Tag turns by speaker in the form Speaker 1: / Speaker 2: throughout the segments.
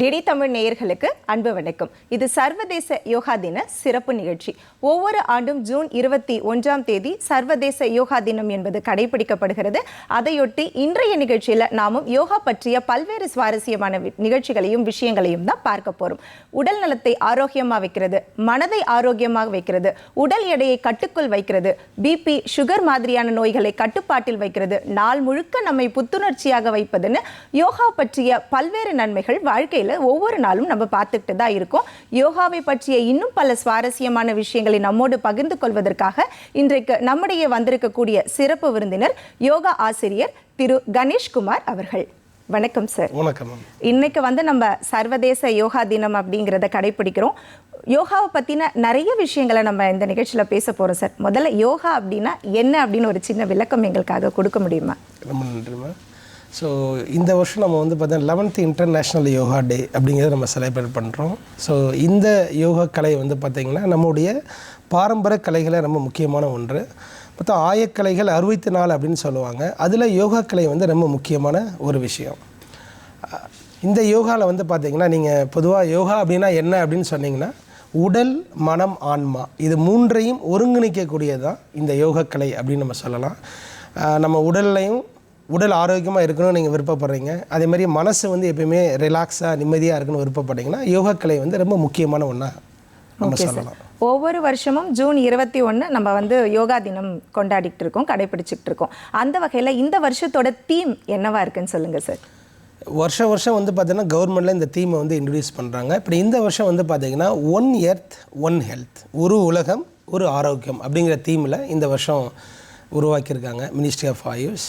Speaker 1: DD Tamil நேயர்களுக்கு அன்பு வணக்கம். இது சர்வதேச யோகா தின சிறப்பு நிகழ்ச்சி. ஒவ்வொரு ஆண்டும் ஜூன் இருபத்தி ஒன்றாம் தேதி சர்வதேச யோகா தினம் என்பது கடைபிடிக்கப்படுகிறது. அதையொட்டி இன்றைய நிகழ்ச்சியில் நாமும் யோகா பற்றிய பல்வேறு சுவாரஸ்யமான நிகழ்ச்சிகளையும் விஷயங்களையும் தான் பார்க்க போறோம். உடல் நலத்தை ஆரோக்கியமாக வைக்கிறது மனதை ஆரோக்கியமாக வைக்கிறது உடல் எடையை கட்டுக்குள் வைக்கிறது பிபி சுகர் மாதிரியான நோய்களை கட்டுப்பாட்டில் வைக்கிறது நாள் முழுக்க நம்மை புத்துணர்ச்சியாக வைப்பதுன்னு யோகா பற்றிய பல்வேறு நன்மைகள் வாழ்க்கையில் ஒவ்வொரு நாளும் நம்ம பார்த்துக்கிட்டு தான் இருக்கோம். யோகாவை பற்றிய இன்னும் பல சுவாரஸ்யமான விஷயங்களை நம்மோடு பகிர்ந்து கொள்வதற்காக இன்றைக்கு நம்முடைய வந்திருக்கக்கூடிய சிறப்பு விருந்தினர் யோகா ஆசிரியர் திரு கணேஷ்குமார் அவர்கள். வணக்கம் சார்
Speaker 2: வணக்கம்
Speaker 1: இன்னைக்கு வந்து நம்ம சர்வதேச யோகா தினம் அப்படிங்கிறத கடைபிடிக்கிறோம். யோகாவை பற்றின நிறைய விஷயங்களை நம்ம இந்த நிகழ்ச்சியில் பேச போகிறோம் சார் முதல்ல யோகா அப்படின்னா என்ன அப்படின்னு ஒரு சின்ன விளக்கம் எங்களுக்காக கொடுக்க முடியுமா?
Speaker 2: ரொம்ப நன்றி மேம் ஸோ இந்த வருஷம் நம்ம வந்து பார்த்தீங்கன்னா லெவன்த்து இன்டர்நேஷ்னல் யோகா டே அப்படிங்கிறத நம்ம செலிப்ரேட் பண்ணுறோம் ஸோ இந்த யோகா கலை வந்து பார்த்திங்கன்னா நம்முடைய பாரம்பரிய கலைகளை ரொம்ப முக்கியமான ஒன்று. மொத்தம் ஆயக்கலைகள் அறுபத்தி நாலு அப்படின்னு சொல்லுவாங்க. அதில் யோகா கலை வந்து ரொம்ப முக்கியமான ஒரு விஷயம். இந்த யோகாவில் வந்து பார்த்திங்கன்னா நீங்கள் பொதுவாக யோகா அப்படின்னா என்ன அப்படின்னு சொன்னிங்கன்னா உடல் மனம் ஆன்மா இது மூன்றையும் ஒருங்கிணைக்கக்கூடியது தான் இந்த யோகக்கலை அப்படின்னு நம்ம சொல்லலாம். நம்ம உடல்லையும் உடல் ஆரோக்கியமாக இருக்கணும்னு நீங்கள் விருப்பப்படுறீங்க. அதே மாதிரி மனசு வந்து எப்பயுமே ரிலாக்ஸாக நிம்மதியாக இருக்கணும்னு விருப்பப்பட்டீங்கன்னா யோகக்கலை வந்து ரொம்ப முக்கியமான ஒன்றா நம்ம சொல்லலாம்.
Speaker 1: ஒவ்வொரு வருஷமும் ஜூன் இருபத்தி ஒன்று நம்ம வந்து யோகா தினம் கொண்டாடிட்டு இருக்கோம் கடைபிடிச்சிட்டு இருக்கோம். அந்த வகையில் இந்த வருஷத்தோட தீம் என்னவா இருக்குன்னு சொல்லுங்க சார்
Speaker 2: வருஷம் வருஷம் வந்து பார்த்தீங்கன்னா கவர்மெண்ட்டில் இந்த தீமை வந்து இன்ட்ரடியூஸ் பண்ணுறாங்க இப்படி இந்த வருஷம் வந்து பார்த்தீங்கன்னா ஒன் எர்த் ஒன் ஹெல்த் ஒரு உலகம் ஒரு ஆரோக்கியம் அப்படிங்கிற தீமில் இந்த வருஷம் உருவாக்கியிருக்காங்க மினிஸ்ட்ரி ஆஃப் ஆயுஷ்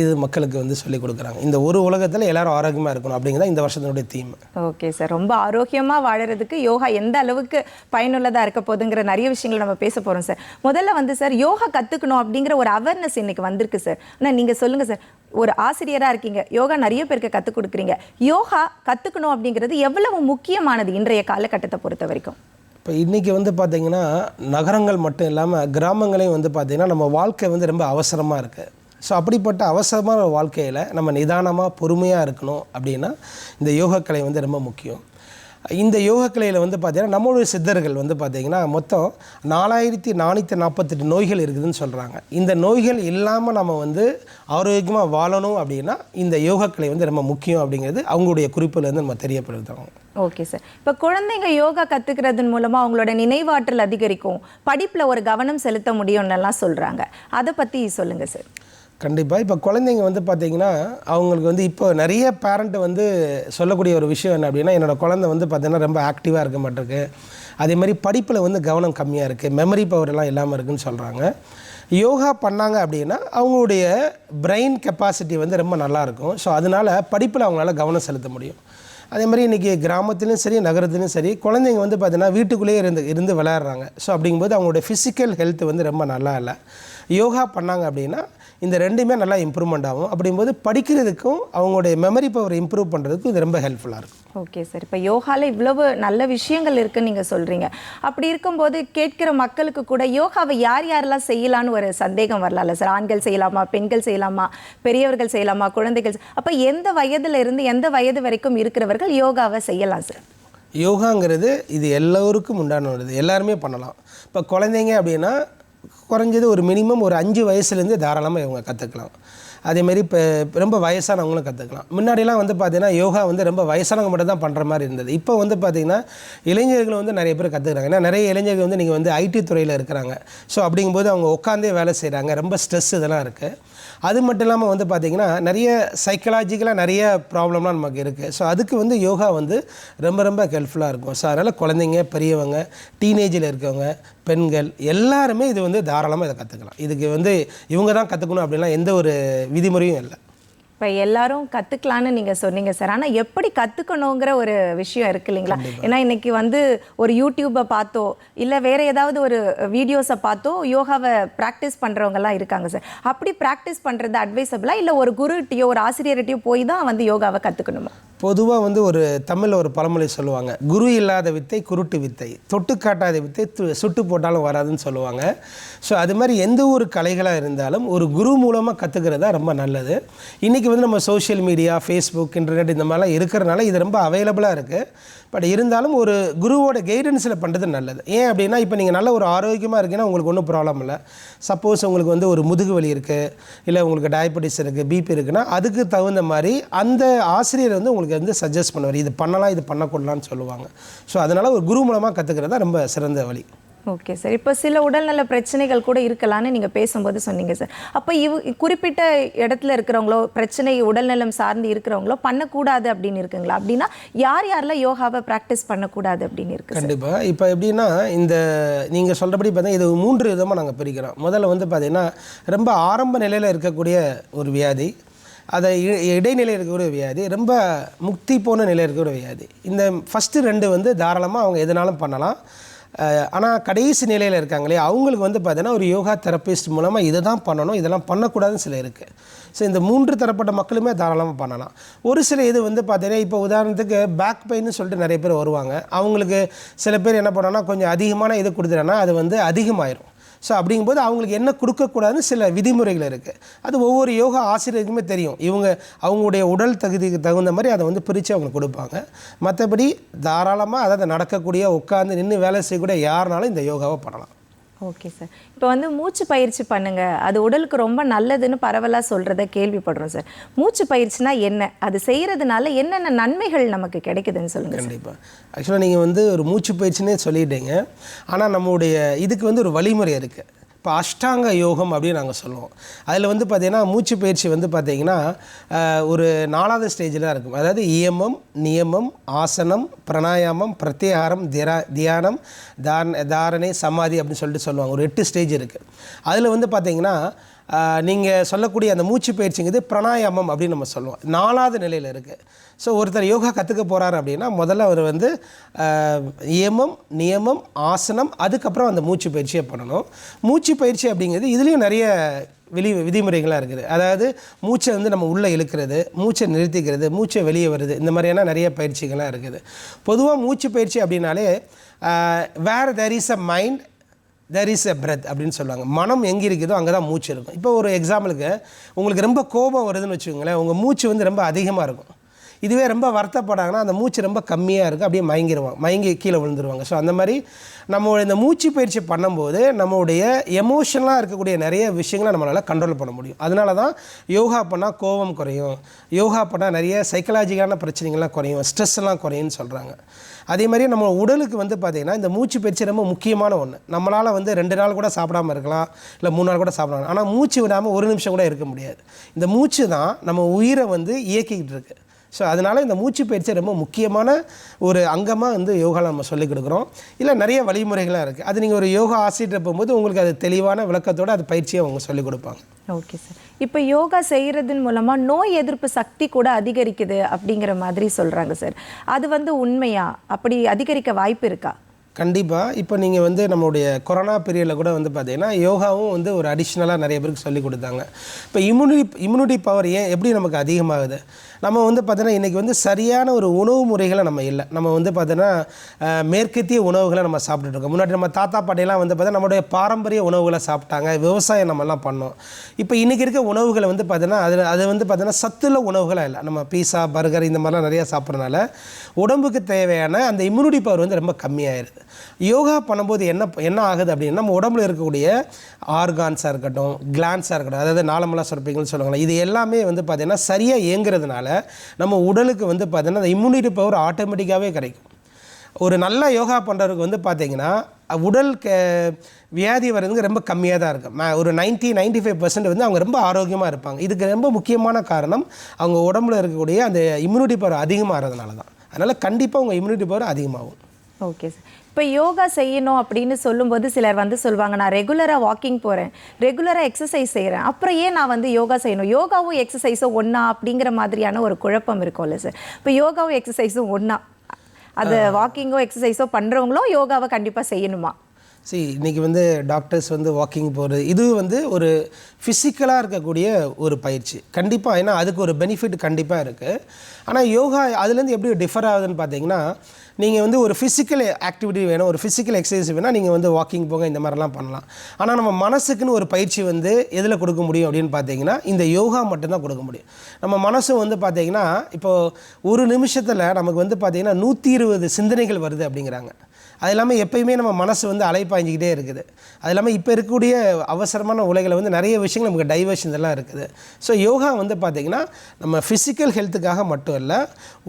Speaker 2: இது மக்களுக்கு வந்து சொல்லிக் கொடுக்குறாங்க. இந்த ஒரு உலகத்தில் எல்லாரும் ஆரோக்கியமாக இருக்கணும் அப்படிங்கிறத இந்த வருஷத்தினுடைய தீம்
Speaker 1: ஓகே சார் ரொம்ப ஆரோக்கியமாக வாழறதுக்கு யோகா எந்த அளவுக்கு பயனுள்ளதாக இருக்க போகுதுங்கிற நிறைய விஷயங்களை நம்ம பேச போகிறோம் சார் முதல்ல வந்து சார் யோகா கற்றுக்கணும் அப்படிங்கிற ஒரு அவேர்னஸ் இன்னைக்கு வந்திருக்கு சார் ஆனால் நீங்கள் சொல்லுங்கள் சார் ஒரு ஆசிரியராக இருக்கீங்க. யோகா நிறைய பேருக்கு கற்றுக் கொடுக்குறீங்க. யோகா கற்றுக்கணும் அப்படிங்கிறது எவ்வளவு முக்கியமானது இன்றைய காலகட்டத்தை பொறுத்த வரைக்கும்?
Speaker 2: இப்போ இன்றைக்கி வந்து பார்த்திங்கன்னா நகரங்கள் மட்டும் இல்லாமல் கிராமங்களையும் வந்து பார்த்திங்கன்னா நம்ம வாழ்க்கை வந்து ரொம்ப அவசரமாக இருக்குது ஸோ அப்படிப்பட்ட அவசரமான வாழ்க்கையில் நம்ம நிதானமாக பொறுமையாக இருக்கணும் அப்படின்னா இந்த யோகக்கலை வந்து ரொம்ப முக்கியம். இந்த யோகக்கலையில் வந்து பார்த்திங்கன்னா நம்மளுடைய சித்தர்கள் வந்து பார்த்திங்கன்னா மொத்தம் நாலாயிரத்தி நானூற்றி நாற்பத்தெட்டு நோய்கள் இருக்குதுன்னு சொல்கிறாங்க இந்த நோய்கள் இல்லாமல் நம்ம வந்து ஆரோக்கியமாக வாழணும் அப்படின்னா இந்த யோகக்கலை வந்து ரொம்ப முக்கியம் அப்படிங்கிறது அவங்களுடைய குறிப்பிலேருந்து நம்ம தெரியப்படுத்துகிறோம்
Speaker 1: ஓகே சார் இப்போ குழந்தைங்க யோகா கற்றுக்கிறதன் மூலமாக அவங்களோட நினைவாற்றல் அதிகரிக்கும். படிப்பில் ஒரு கவனம் செலுத்த முடியும்னெல்லாம் சொல்கிறாங்க அதை பற்றி சொல்லுங்கள் சார்
Speaker 2: கண்டிப்பாக இப்போ குழந்தைங்க வந்து பார்த்தீங்கன்னா அவங்களுக்கு வந்து இப்போ நிறைய பேரண்ட் வந்து சொல்லக்கூடிய ஒரு விஷயம் என்ன அப்படின்னா என்னோடய குழந்தை வந்து பார்த்தீங்கன்னா ரொம்ப ஆக்டிவாக இருக்க மாட்டிருக்கு. அதே மாதிரி படிப்பில் வந்து கவனம் கம்மியாக இருக்குது மெமரி பவர் எல்லாம் இல்லாமல் இருக்குன்னு சொல்கிறாங்க யோகா பண்ணாங்க அப்படின்னா அவங்களுடைய பிரெயின் கெப்பாசிட்டி வந்து ரொம்ப நல்லாயிருக்கும் ஸோ அதனால் படிப்பில் அவங்களால கவனம் செலுத்த முடியும். அதே மாதிரி இன்றைக்கி கிராமத்துலேயும் சரி நகரத்துலையும் சரி குழந்தைங்க வந்து பார்த்திங்கன்னா வீட்டுக்குள்ளேயே இருந்து இருந்து விளையாடுறாங்க. ஸோ அப்படிங்கும்போது அவங்களுடைய ஃபிசிக்கல் ஹெல்த் வந்து ரொம்ப நல்லா இல்லை. யோகா பண்ணாங்க அப்படின்னா இந்த ரெண்டுமே நல்லா இம்ப்ரூவ்மெண்ட் ஆகும். அப்படிங்கும்போது படிக்கிறதுக்கும் அவங்களுடைய மெமரி பவர் இம்ப்ரூவ் பண்ணுறதுக்கும் இது ரொம்ப ஹெல்ப்ஃபுல்லாக இருக்கும்.
Speaker 1: ஓகே சார் இப்போ யோகால இவ்வளவு நல்ல விஷயங்கள் இருக்குன்னு நீங்கள் சொல்கிறீங்க அப்படி இருக்கும்போது கேட்கிற மக்களுக்கு கூட யோகாவை யார் யாரெல்லாம் செய்யலான்னு ஒரு சந்தேகம் வரலாம்ல சார் ஆண்கள் செய்யலாமா பெண்கள் செய்யலாமா பெரியவர்கள் செய்யலாமா குழந்தைகள் அப்போ எந்த வயதுல இருந்து எந்த வயது வரைக்கும் இருக்கிறவர்கள் யோகாவை செய்யலாம் சார்
Speaker 2: யோகாங்கிறது இது எல்லோருக்கும் உண்டானது எல்லாருமே பண்ணலாம். இப்போ குழந்தைங்க அப்படின்னா குறைஞ்சது ஒரு மினிமம் ஒரு அஞ்சு வயசுலேருந்து தாராளமாக இவங்க கற்றுக்கலாம் அதேமாரி இப்போ ரொம்ப வயசானவங்களும் கற்றுக்கலாம் முன்னாடிலாம் வந்து பார்த்தீங்கன்னா யோகா வந்து ரொம்ப வயசானவங்க மட்டும் தான் பண்ணுற மாதிரி இருந்தது. இப்போ வந்து பார்த்திங்கன்னா இளைஞர்கள் வந்து நிறைய பேர் கற்றுக்குறாங்க ஏன்னா நிறைய இளைஞர்கள் வந்து நீங்கள் வந்து ஐடி துறையில் இருக்கிறாங்க. ஸோ அப்படிங்கும்போது அவங்க உட்காந்தே வேலை செய்கிறாங்க ரொம்ப ஸ்ட்ரெஸ் இதெல்லாம் இருக்குது அது மட்டும் இல்லாமல் வந்து பார்த்திங்கன்னா நிறைய சைக்கலாஜிக்கலாக நிறைய ப்ராப்ளம்லாம் நமக்கு இருக்குது ஸோ அதுக்கு வந்து யோகா வந்து ரொம்ப ரொம்ப ஹெல்ப்ஃபுல்லாக இருக்கும். ஸோ அதனால் குழந்தைங்க பெரியவங்க டீனேஜில் இருக்கவங்க பெண்கள் எல்லாருமே இது வந்து தாராளமாக இதை கற்றுக்கலாம் இதுக்கு வந்து இவங்க தான் கற்றுக்கணும் அப்படின்லாம் எந்த ஒரு விதிமுறையும் இல்லை.
Speaker 1: இப்போ எல்லாரும் கற்றுக்கலான்னு நீங்கள் சொன்னீங்க சார். ஆனால் எப்படி கற்றுக்கணுங்கிற ஒரு விஷயம் இருக்கு இல்லைங்களா? ஏன்னா இன்னைக்கு வந்து ஒரு யூடியூப்பை பார்த்தோ இல்லை வேற ஏதாவது ஒரு வீடியோஸை பார்த்தோ யோகாவை ப்ராக்டிஸ் பண்ணுறவங்கலாம் இருக்காங்க சார். அப்படி ப்ராக்டிஸ் பண்ணுறது அட்வைசபிளா இல்லை ஒரு குருகிட்டயோ ஒரு ஆசிரியர்கிட்டயோ போய் தான் வந்து யோகாவை கற்றுக்கணுமா
Speaker 2: பொதுவாக வந்து ஒரு தமிழில் ஒரு பழமொழி சொல்லுவாங்க. குரு இல்லாத வித்தை குருட்டு வித்தை. தொட்டு காட்டாத வித்தை சுட்டு போட்டாலும் வராதுன்னு சொல்லுவாங்க. ஸோ அது மாதிரி எந்த ஒரு கலைகளாக இருந்தாலும் ஒரு குரு மூலமாக கற்றுக்கிறது தான் ரொம்ப நல்லது. இன்றைக்கி வந்து நம்ம சோஷியல் மீடியா ஃபேஸ்புக் இன்டர்நெட் இந்த மாதிரிலாம் இருக்கிறனால இது ரொம்ப அவைலபிளாக இருக்குது பட் இருந்தாலும் ஒரு குருவோட கைடன்ஸில் பண்ணுறது நல்லது. ஏன் அப்படின்னா இப்போ நீங்கள் நல்ல ஒரு ஆரோக்கியமாக இருக்கீங்கன்னா உங்களுக்கு ஒன்றும் ப்ராப்ளம் இல்லை. சப்போஸ் உங்களுக்கு வந்து ஒரு முதுகு வலி இருக்குது இல்லை உங்களுக்கு டயபெட்டிஸ் இருக்குது பிபி இருக்குன்னா அதுக்கு தகுந்த மாதிரி அந்த ஆசிரியர் வந்து உங்களுக்கு வந்து சஜஸ்ட் பண்ணுவார். இது பண்ணலாம் இது பண்ணக்கூடலான்னு சொல்லுவாங்க. ஸோ அதனால் ஒரு குரு மூலமாக கற்றுக்கிறது தான் ரொம்ப சிறந்த வழி.
Speaker 1: ஓகே சார் இப்போ சில உடல்நல பிரச்சனைகள் கூட இருக்கலாம்னு நீங்கள் பேசும்போது சொன்னீங்க சார் அப்போ இவ் குறிப்பிட்ட இடத்துல இருக்கிறவங்களோ பிரச்சனை உடல்நலம் சார்ந்து இருக்கிறவங்களோ பண்ணக்கூடாது அப்படின்னு இருக்குங்களா? அப்படின்னா யார் யாரெல்லாம் யோகாவை ப்ராக்டிஸ் பண்ணக்கூடாது அப்படின்னு இருக்கு
Speaker 2: கண்டிப்பாக இப்போ எப்படின்னா இந்த நீங்கள் சொல்கிறபடி பார்த்தீங்கன்னா இது மூன்று விதமாக நாங்கள் பிரிக்கிறோம். முதல்ல வந்து பார்த்தீங்கன்னா ரொம்ப ஆரம்ப நிலையில் இருக்கக்கூடிய ஒரு வியாதி அதை இ- இருக்கக்கூடிய வியாதி ரொம்ப முக்தி போன நிலை இருக்கக்கூடிய வியாதி. இந்த ஃபஸ்ட்டு ரெண்டு வந்து தாராளமாக அவங்க எதுனாலும் பண்ணலாம். ஆனால் கடைசி நிலையில் இருக்காங்களே அவங்களுக்கு வந்து பார்த்தீங்கன்னா ஒரு யோகா தெரபிஸ்ட் மூலமாக இதை தான் பண்ணணும் இதெல்லாம் பண்ணக்கூடாதுன்னு சில இருக்குது ஸோ இந்த மூன்று தரப்பட்ட மக்களுமே தாராளமாக பண்ணலாம். ஒரு சில இது வந்து பார்த்தீங்கன்னா இப்போ உதாரணத்துக்கு பேக் பெயின்னு சொல்லிட்டு நிறைய பேர் வருவாங்க. அவங்களுக்கு சில பேர் என்ன பண்ணோன்னா கொஞ்சம் அதிகமான இது கொடுத்துட்டேன்னா அது வந்து அதிகமாயிரும். ஸோ அப்படிங்கும்போது அவங்களுக்கு என்ன கொடுக்கக்கூடாதுன்னு சில விதிமுறைகள் இருக்குது அது ஒவ்வொரு யோகா ஆசிரியருக்குமே தெரியும். இவங்க அவங்களுடைய உடல் தகுதிக்கு தகுந்த மாதிரி அதை வந்து பிரித்து அவங்க கொடுப்பாங்க. மற்றபடி தாராளமாக அதாவது நடக்கக்கூடிய உட்காந்து நின்று வேலை செய்யக்கூடிய யாருனாலும் இந்த யோகாவை பண்ணலாம்.
Speaker 1: ஓகே சார் இப்போ வந்து மூச்சு பயிற்சி பண்ணுங்க. அது உடலுக்கு ரொம்ப நல்லதுன்னு பரவலாக சொல்கிறத கேள்விப்படுறோம் சார் மூச்சு பயிற்சினா என்ன? அது செய்கிறதுனால என்னென்ன நன்மைகள் நமக்கு கிடைக்குதுன்னு சொல்லுங்கள்
Speaker 2: கண்டிப்பாக ஆக்சுவலாக நீங்கள் வந்து ஒரு மூச்சு பயிற்சினே சொல்லிட்டீங்க. ஆனால் நம்முடைய இதுக்கு வந்து ஒரு வழிமுறை இருக்குது இப்போ அஷ்டாங்க யோகம் அப்படின்னு நாங்கள் சொல்லுவோம். அதில் வந்து பார்த்திங்கன்னா மூச்சு பயிற்சி வந்து பார்த்திங்கன்னா ஒரு நாலாவது ஸ்டேஜில் தான் இருக்கும். அதாவது இயமம் நியமம் ஆசனம் பிராணாயாமம் பிரத்யாகாரம் திரா தியானம் தாரண தாரணை சமாதி அப்படின்னு சொல்லிட்டு சொல்லுவாங்க. ஒரு எட்டு ஸ்டேஜ் இருக்குது அதில் வந்து பார்த்திங்கன்னா நீங்கள் சொல்லக்கூடிய அந்த மூச்சு பயிற்சிங்கிறது பிராணாயாமம் அப்படின்னு நம்ம சொல்லுவோம். நாலாவது நிலையில் இருக்குது ஸோ ஒருத்தர் யோகா கற்றுக்க போகிறாரு அப்படின்னா முதல்ல அவர் வந்து ஆஹ், நியமம் ஆசனம் அதுக்கப்புறம் அந்த மூச்சு பயிற்சியை பண்ணணும். மூச்சு பயிற்சி அப்படிங்கிறது இதுலேயும் நிறைய வெளி விதிமுறைகளாக இருக்குது. அதாவது மூச்சை வந்து நம்ம உள்ளே இழுக்கிறது மூச்சை நிறுத்திக்கிறது மூச்சை வெளியே வருது இந்த மாதிரியான நிறைய பயிற்சிகள்லாம் இருக்குது. பொதுவாக மூச்சு பயிற்சி அப்படின்னாலே where there is a mind there is a breath அப்படின்னு சொல்லுவாங்க. மனம் எங்கே இருக்குதோ அங்கே தான் மூச்சு இருக்கும். இப்போ ஒரு எக்ஸாம்பிளுக்கு உங்களுக்கு ரொம்ப கோபம் வருதுன்னு வச்சுக்கோங்களேன் உங்கள் மூச்சு வந்து ரொம்ப அதிகமாக இருக்கும். இதுவே ரொம்ப வருத்தப்படாங்கன்னா அந்த மூச்சு ரொம்ப கம்மியாக இருக்கும் அப்படியே மயங்கிடுவாங்க மயங்கி கீழே விழுந்துருவாங்க. ஸோ அந்த மாதிரி நம்ம இந்த மூச்சு பயிற்சி பண்ணும்போது நம்மளுடைய எமோஷனலாக இருக்கக்கூடிய நிறைய விஷயங்களை நம்மளால் கண்ட்ரோல் பண்ண முடியும். அதனால தான் யோகா பண்ணால் கோபம் குறையும். யோகா பண்ணால் நிறைய சைக்கலாஜிக்கலான பிரச்சனைகள்லாம் குறையும் ஸ்ட்ரெஸ் எல்லாம் குறையும்னு சொல்கிறாங்க அதே மாதிரி நம்ம உடலுக்கு வந்து பார்த்திங்கன்னா இந்த மூச்சு பயிற்சி ரொம்ப முக்கியமான ஒன்று நம்மளால் வந்து ரெண்டு நாள் கூட சாப்பிடாம இருக்கலாம் இல்லை மூணு நாள் கூட சாப்பிடலாம். ஆனால் மூச்சு விடாமல் ஒரு நிமிஷம் கூட இருக்க முடியாது. இந்த மூச்சு தான் நம்ம உயிரை வந்து இயக்கிக்கிட்டு இருக்கு. ஸோ அதனால் இந்த மூச்சு பயிற்சி ரொம்ப முக்கியமான ஒரு அங்கமாக வந்து யோகாவில் நம்ம சொல்லிக் கொடுக்குறோம். இல்லை நிறைய வழிமுறைகளாக இருக்குது அது நீங்கள் ஒரு யோகா ஆசிரியர் போகும்போது உங்களுக்கு அது தெளிவான விளக்கத்தோடு அது பயிற்சியை அவங்க சொல்லிக் கொடுப்பாங்க.
Speaker 1: ஓகே சார் இப்போ யோகா செய்கிறதன் மூலமாக நோய் எதிர்ப்பு சக்தி கூட அதிகரிக்குது அப்படிங்கிற மாதிரி சொல்கிறாங்க சார் அது வந்து உண்மையா? அப்படி அதிகரிக்க வாய்ப்பு இருக்கா?
Speaker 2: கண்டிப்பாக இப்போ நீங்கள் வந்து நம்மளுடைய கொரோனா பீரியடில் கூட வந்து பார்த்தீங்கன்னா யோகாவும் வந்து ஒரு அடிஷ்னலாக நிறைய பேருக்கு சொல்லி கொடுத்தாங்க. இப்போ இம்யூனிட்டி இம்யூனிட்டி பவர் ஏன் எப்படி நமக்கு அதிகமாகுது? நம்ம வந்து பார்த்தோன்னா இன்றைக்கி வந்து சரியான ஒரு உணவு முறைகளை நம்ம இல்லை. நம்ம வந்து பார்த்தோன்னா மேற்கத்திய உணவுகளை நம்ம சாப்பிட்டுட்ருக்கோம் முன்னாடி நம்ம தாத்தா பாட்டியெல்லாம் வந்து பார்த்தீங்கன்னா நம்மளுடைய பாரம்பரிய உணவுகளை சாப்பிட்டாங்க. விவசாயம் நம்மலாம் பண்ணோம். இப்போ இன்றைக்கி இருக்க உணவுகளை வந்து பார்த்தீங்கன்னா அதில் அது வந்து பார்த்தீங்கன்னா சத்துள்ள உணவுகளாக இல்லை. நம்ம பீஸா பர்கர் இந்த மாதிரிலாம் நிறையா சாப்பிட்றதுனால உடம்புக்கு தேவையான அந்த இம்யூனிட்டி பவர் வந்து ரொம்ப கம்மியாயிருது. யோகா பண்ணும்போது என்ன என்ன ஆகுது அப்படின்னா நம்ம உடம்புல இருக்கக்கூடிய ஆர்கான்ஸாக இருக்கட்டும் கிளான்ஸாக இருக்கட்டும் அதாவது நாளமெல்லாம் சுரப்பிங்கன்னு சொல்லுவாங்களா இது எல்லாமே வந்து பார்த்திங்கன்னா சரியாக இயங்குறதுனால நம்ம உடலுக்கு வந்து பார்த்திங்கன்னா அந்த இம்யூனிட்டி பவர் ஆட்டோமேட்டிக்காகவே கிடைக்கும். ஒரு நல்ல யோகா பண்ணுறவருக்கு வந்து பார்த்தீங்கன்னா உடல் க வியாதி வர்றதுங்க ரொம்ப கம்மியாக தான் இருக்கும். ஒரு 90 95% ஃபைவ் பர்சன்ட் வந்து அவங்க ரொம்ப ஆரோக்கியமாக இருப்பாங்க. இதுக்கு ரொம்ப முக்கியமான காரணம் அவங்க உடம்புல இருக்கக்கூடிய அந்த இம்யூனிட்டி பவர் அதிகமாகிறதுனால தான். அதனால் கண்டிப்பாக உங்கள் இம்யூனிட்டி பவர் அதிகமாகும்.
Speaker 1: ஓகே சார் இப்போ யோகா செய்யணும் அப்படின்னு சொல்லும்போது சிலர் வந்து சொல்லுவாங்க நான் ரெகுலராக வாக்கிங் போகிறேன் ரெகுலராக எக்ஸசைஸ் செய்கிறேன் அப்புறம் ஏன் நான் வந்து யோகா செய்யணும்? யோகாவும் எக்ஸசைஸும் ஒன்றா அப்படிங்கிற மாதிரியான ஒரு குழப்பம் இருக்கும்ல சார் இப்போ யோகாவும் எக்ஸசைஸும் ஒன்றா அது வாக்கிங்கோ எக்ஸசைஸோ பண்ணுறவங்களும் யோகாவை கண்டிப்பாக செய்யணுமா?
Speaker 2: சி இன்றைக்கி வந்து டாக்டர்ஸ் வந்து வாக்கிங் போகிறது இது வந்து ஒரு ஃபிசிக்கலாக இருக்கக்கூடிய ஒரு பயிற்சி. கண்டிப்பாக ஏன்னா அதுக்கு ஒரு பெனிஃபிட் கண்டிப்பாக இருக்குது ஆனால் யோகா அதுலேருந்து எப்படி டிஃபர் ஆகுதுன்னு பார்த்தீங்கன்னா நீங்கள் வந்து ஒரு ஃபிசிக்கல் ஆக்டிவிட்டி வேணும் ஒரு ஃபிசிக்கல் எக்ஸசைஸ் வேணால் நீங்கள் வந்து வாக்கிங் போங்க இந்த மாதிரிலாம் பண்ணலாம். ஆனால் நம்ம மனசுக்குன்னு ஒரு பயிற்சி வந்து எதில் கொடுக்க முடியும் அப்படின்னு பார்த்தீங்கன்னா இந்த யோகா மட்டும்தான் கொடுக்க முடியும். நம்ம மனசு வந்து பார்த்தீங்கன்னா இப்போது ஒரு நிமிஷத்தில் நமக்கு வந்து பார்த்திங்கன்னா நூற்றி இருபது சிந்தனைகள் வருது அப்படிங்கிறாங்க. அது இல்லாமல் எப்பயுமே நம்ம மனசு வந்து அலைப்பாய்ஞ்சிக்கிட்டே இருக்குது. அது இல்லாமல் இப்போ இருக்கக்கூடிய அவசரமான உலகில் வந்து நிறைய விஷயங்கள் நமக்கு டைவர்ஷன் எல்லாம் இருக்குது. ஸோ யோகா வந்து பார்த்திங்கன்னா நம்ம ஃபிசிக்கல் ஹெல்த்துக்காக மட்டும் இல்லை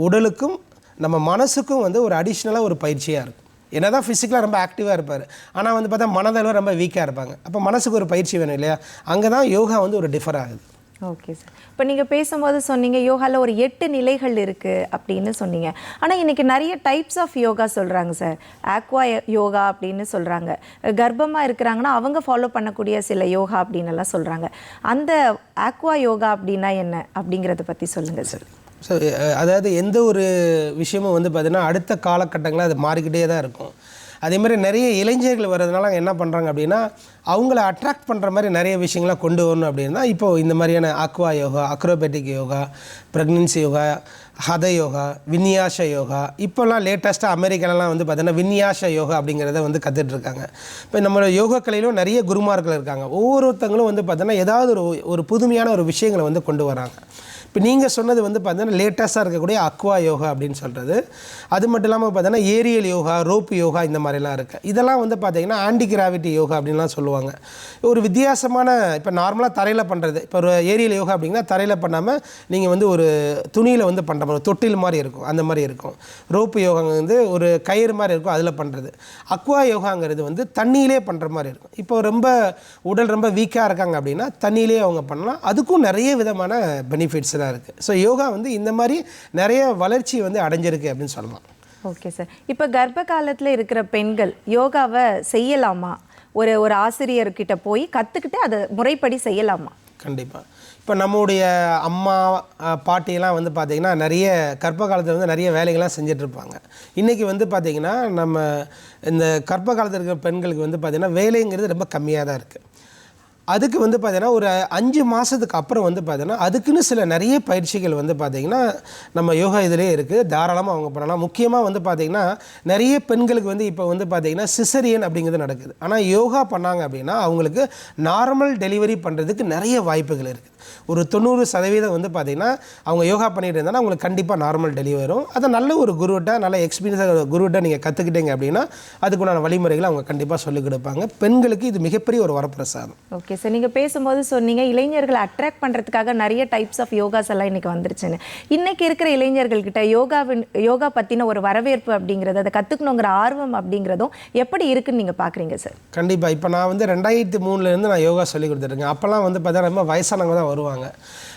Speaker 2: உடலுக்கும் நம்ம மனசுக்கும் வந்து ஒரு அடிஷ்னலாக ஒரு பயிற்சியாக இருக்கும். என்ன தான் ஃபிசிக்கலாக ரொம்ப ஆக்டிவாக இருப்பார் ஆனால் வந்து பார்த்தா மனதளவு ரொம்ப வீக்காக இருப்பாங்க. அப்போ மனசுக்கு ஒரு பயிற்சி வேணும் இல்லையா? அங்கே தான் யோகா வந்து ஒரு டிஃபர் ஆகுது.
Speaker 1: ஓகே சார் இப்போ நீங்கள் பேசும்போது சொன்னீங்க யோகாவில் ஒரு எட்டு நிலைகள் இருக்குது அப்படின்னு சொன்னீங்க. ஆனால் இன்னைக்கு நிறைய டைப்ஸ் ஆஃப் யோகா சொல்கிறாங்க சார் ஆக்வா யோகா அப்படின்னு சொல்கிறாங்க கர்ப்பமாக இருக்கிறாங்கன்னா அவங்க ஃபாலோ பண்ணக்கூடிய சில யோகா அப்படின்னு எல்லாம் சொல்கிறாங்க அந்த ஆக்வா யோகா அப்படின்னா என்ன? அப்படிங்கிறத பற்றி சொல்லுங்கள் சார்.
Speaker 2: ஸோ அதாவது எந்த ஒரு விஷயமும் வந்து பார்த்திங்கன்னா அடுத்த காலகட்டங்களில் அது மாறிக்கிட்டே தான் இருக்கும். அதே மாதிரி நிறைய இளைஞர்கள் வர்றதுனால அங்கே என்ன பண்ணுறாங்க அப்படின்னா அவங்கள அட்ராக்ட் பண்ணுற மாதிரி நிறைய விஷயங்களை கொண்டு வரணும் அப்படின்னா இப்போது இந்த மாதிரியான aqua yoga acrobatic yoga pregnancy yoga hatha yoga vinyasa yoga இப்போல்லாம் லேட்டஸ்ட்டாக அமெரிக்காலலாம் வந்து பார்த்தீங்கன்னா விநியாச யோகா அப்படிங்கிறத வந்து கற்றுட்ருக்காங்க இப்போ நம்மளோட யோகா கலையிலும் நிறைய குருமார்கள் இருக்காங்க. ஒவ்வொருத்தங்களும் வந்து பார்த்தோன்னா ஏதாவது ஒரு ஒரு புதுமையான ஒரு விஷயங்களை வந்து கொண்டு வராங்க. இப்போ நீங்கள் சொன்னது வந்து பார்த்தீங்கன்னா லேட்டஸ்ட்டாக இருக்கக்கூடிய அக்வா யோகா அப்படின்னு சொல்கிறது அது மட்டும் இல்லாமல் பார்த்தீங்கன்னா ஏரியல் யோகா ரோப் யோகா இந்த மாதிரிலாம் இருக்குது இதெல்லாம் வந்து பார்த்தீங்கன்னா ஆன்டி கிராவிட்டி யோகா அப்படின்லாம் சொல்லுவாங்க. ஒரு வித்தியாசமான இப்போ நார்மலாக தரையில் பண்ணுறது இப்போ ஒரு ஏரியல் யோகா அப்படிங்கன்னா தரையில் பண்ணாமல் நீங்கள் வந்து ஒரு துணியில் வந்து பண்ணுற மாதிரி தொட்டில் மாதிரி இருக்கும். அந்த மாதிரி இருக்கும். ரோப்பு யோகா வந்து ஒரு கயிறு மாதிரி இருக்கும் அதில் பண்ணுறது அக்வா யோகாங்கிறது வந்து தண்ணியிலே பண்ணுற மாதிரி இருக்கும். இப்போ ரொம்ப உடல் ரொம்ப வீக்காக இருக்காங்க அப்படின்னா தண்ணியிலே அவங்க பண்ணலாம். அதுக்கும் நிறைய விதமான பெனிஃபிட்ஸ் தான் இருக்குது ஸோ யோகா வந்து இந்த மாதிரி நிறைய வளர்ச்சி வந்து அடைஞ்சிருக்கு அப்படின்னு சொல்லலாம்.
Speaker 1: ஓகே சார் இப்போ கர்ப்ப காலத்தில் இருக்கிற பெண்கள் யோகாவை செய்யலாமா? ஒரு ஒரு ஆசிரியர்கிட்ட போய் கற்றுக்கிட்டு அதை முறைப்படி செய்யலாமா?
Speaker 2: கண்டிப்பாக இப்போ நம்முடைய அம்மா பாட்டியெல்லாம் வந்து பார்த்திங்கன்னா நிறைய கர்ப்ப காலத்தில் வந்து நிறைய வேலைகள்லாம் செஞ்சுட்டு இருப்பாங்க இன்றைக்கி வந்து பார்த்திங்கன்னா நம்ம இந்த கர்ப்ப காலத்தில் இருக்கிற பெண்களுக்கு வந்து பார்த்திங்கன்னா வேலைங்கிறது ரொம்ப கம்மியாக தான் இருக்குது அதுக்கு வந்து பார்த்தீங்கன்னா ஒரு அஞ்சு மாதத்துக்கு அப்புறம் வந்து பார்த்தீங்கன்னா அதுக்குன்னு சில நிறைய பயிற்சிகள் வந்து பார்த்திங்கன்னா நம்ம யோகா இதிலே இருக்குது தாராளமாக அவங்க பண்ணலாம். முக்கியமாக வந்து பார்த்திங்கன்னா நிறைய பெண்களுக்கு வந்து இப்போ வந்து பார்த்திங்கன்னா சிசரியன் அப்படிங்கிறது நடக்குது. ஆனால் யோகா பண்ணாங்க அப்படின்னா அவங்களுக்கு நார்மல் டெலிவரி பண்ணுறதுக்கு நிறைய வாய்ப்புகள் இருக்குது ஒரு தொண்ணூறு சதவீதம் வந்து பார்த்திங்கன்னா அவங்க யோகா பண்ணிட்டு இருந்தாலும் அவங்களுக்கு கண்டிப்பாக நார்மல் டெலிவரி வரும். அதை நல்ல ஒரு குருவிட்ட நல்ல எக்ஸ்பீரியன்ஸாக குருவிட்ட நீங்கள் கற்றுக்கிட்டீங்க அப்படின்னா அதுக்குண்டான வழிமுறைகளை அவங்க கண்டிப்பாக சொல்லிக் கொடுப்பாங்க. பெண்களுக்கு இது மிகப்பெரிய ஒரு வரப்பிரசாதம்.
Speaker 1: ஓகே சார் நீங்கள் பேசும்போது சொன்னீங்க இளைஞர்களை அட்ராக்ட் பண்ணுறதுக்காக நிறைய டைப்ஸ் ஆஃப் யோகாஸ் எல்லாம் இன்னைக்கு வந்துருச்சுன்னு. இன்னைக்கு இருக்கிற இளைஞர்கள்கிட்ட யோகாவின் யோகா பற்றின ஒரு வரவேற்பு அப்படிங்கிறது அதை கற்றுக்கணுங்கிற ஆர்வம் அப்படிங்கிறதும் எப்படி இருக்குன்னு நீங்கள் பார்க்குறீங்க சார்
Speaker 2: கண்டிப்பாக இப்போ நான் வந்து ரெண்டாயிரத்தி மூணுலேருந்து நான் யோகா சொல்லி கொடுத்துருக்கேன் அப்போல்லாம் வந்து பார்த்தா ரொம்ப வயசானவங்க தான் வருவாங்க.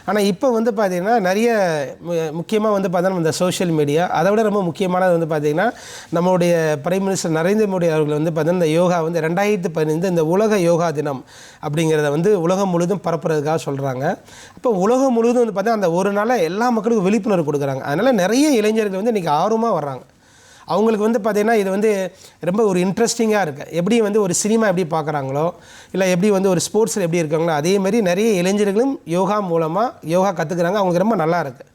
Speaker 2: ஆனால் இப்போ வந்து பார்த்திங்கன்னா நிறைய முக்கியமாக வந்து பார்த்தோன்னா இந்த சோஷியல் மீடியா அதை விட ரொம்ப முக்கியமானது வந்து பார்த்திங்கன்னா நம்மளுடைய பிரைம் மினிஸ்டர் நரேந்திர மோடி அவர்கள் வந்து பார்த்தீங்கன்னா இந்த யோகா வந்து ரெண்டாயிரத்து பதினைந்து இந்த உலக யோகா தினம் அப்படிங்கிறத வந்து உலகம் முழுதும் பரப்புறதுக்காக சொல்கிறாங்க இப்போ உலகம் முழுவதும் வந்து பார்த்தீங்கன்னா அந்த ஒரு நாளில் எல்லா மக்களுக்கும் விழிப்புணர்வு கொடுக்குறாங்க. அதனால் நிறைய இளைஞர்கள் வந்து இன்றைக்கி ஆர்வமாக வர்றாங்க. அவங்களுக்கு வந்து பார்த்திங்கன்னா இது வந்து ரொம்ப ஒரு இன்ட்ரெஸ்டிங்காக இருக்குது எப்படி வந்து ஒரு சினிமா எப்படி பார்க்குறாங்களோ இல்லை எப்படி வந்து ஒரு ஸ்போர்ட்ஸில் எப்படி இருக்காங்களோ அதே மாதிரி நிறைய இளைஞர்களும் யோகா மூலமாக யோகா கற்றுக்குறாங்க அவங்களுக்கு ரொம்ப நல்லா இருக்குது